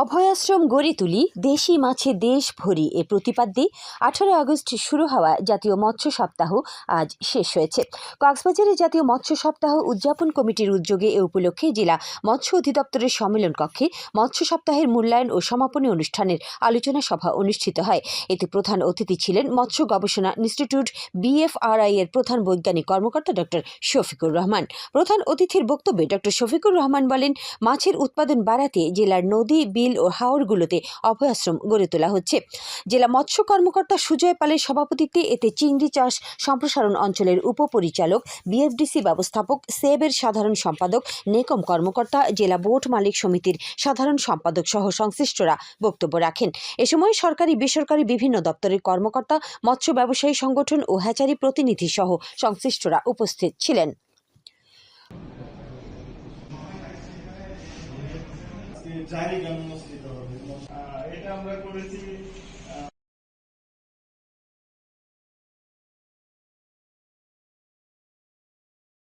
অভয়াশ্রম গড়ে তুলি, দেশি মাছে দেশ ভরি। এ প্রতিপাদ্যে আঠারো আগস্ট শুরু হওয়া জাতীয় মৎস্য সপ্তাহ আজ শেষ হয়েছে। কক্সবাজারে জাতীয় মৎস্য সপ্তাহ উদযাপন কমিটির উদ্যোগে এ উপলক্ষে জেলা মৎস্য অধিদপ্তরের সম্মেলন কক্ষে মৎস্য সপ্তাহের মূল্যায়ন ও সমাপনী অনুষ্ঠানের আলোচনা সভা অনুষ্ঠিত হয়। এতে প্রধান অতিথি ছিলেন মৎস্য গবেষণা ইনস্টিটিউট বিএফআরআই এর প্রধান বৈজ্ঞানিক কর্মকর্তা ডক্টর শফিকুর রহমান। প্রধান অতিথির বক্তব্যে ডক্টর শফিকুর রহমান বলেন, মাছের উৎপাদন বাড়াতে জেলার নদী বিল ও হাওরগুলোতে অভয়াশ্রম গড়ে তোলা হচ্ছে। জেলা মৎস্য কর্মকর্তা সুজয় পালের সভাপতিত্বে এতে চিংড়ি চাষ সম্প্রসারণ অঞ্চলের উপপরিচালক, বিএফডিসি ব্যবস্থাপক, সেবের সাধারণ সম্পাদক, নেকম কর্মকর্তা, জেলা বোট মালিক সমিতির সাধারণ সম্পাদক সহ সংশ্লিষ্টরা বক্তব্য রাখেন। এ সময় সরকারি, বেসরকারি বিভিন্ন দপ্তরের কর্মকর্তা, মৎস্য ব্যবসায়ী সংগঠন ও হ্যাচারি প্রতিনিধি সহ সংশ্লিষ্টরা উপস্থিত ছিলেন। জারি গান অনুষ্ঠিত হবে এটা আমরা করেছি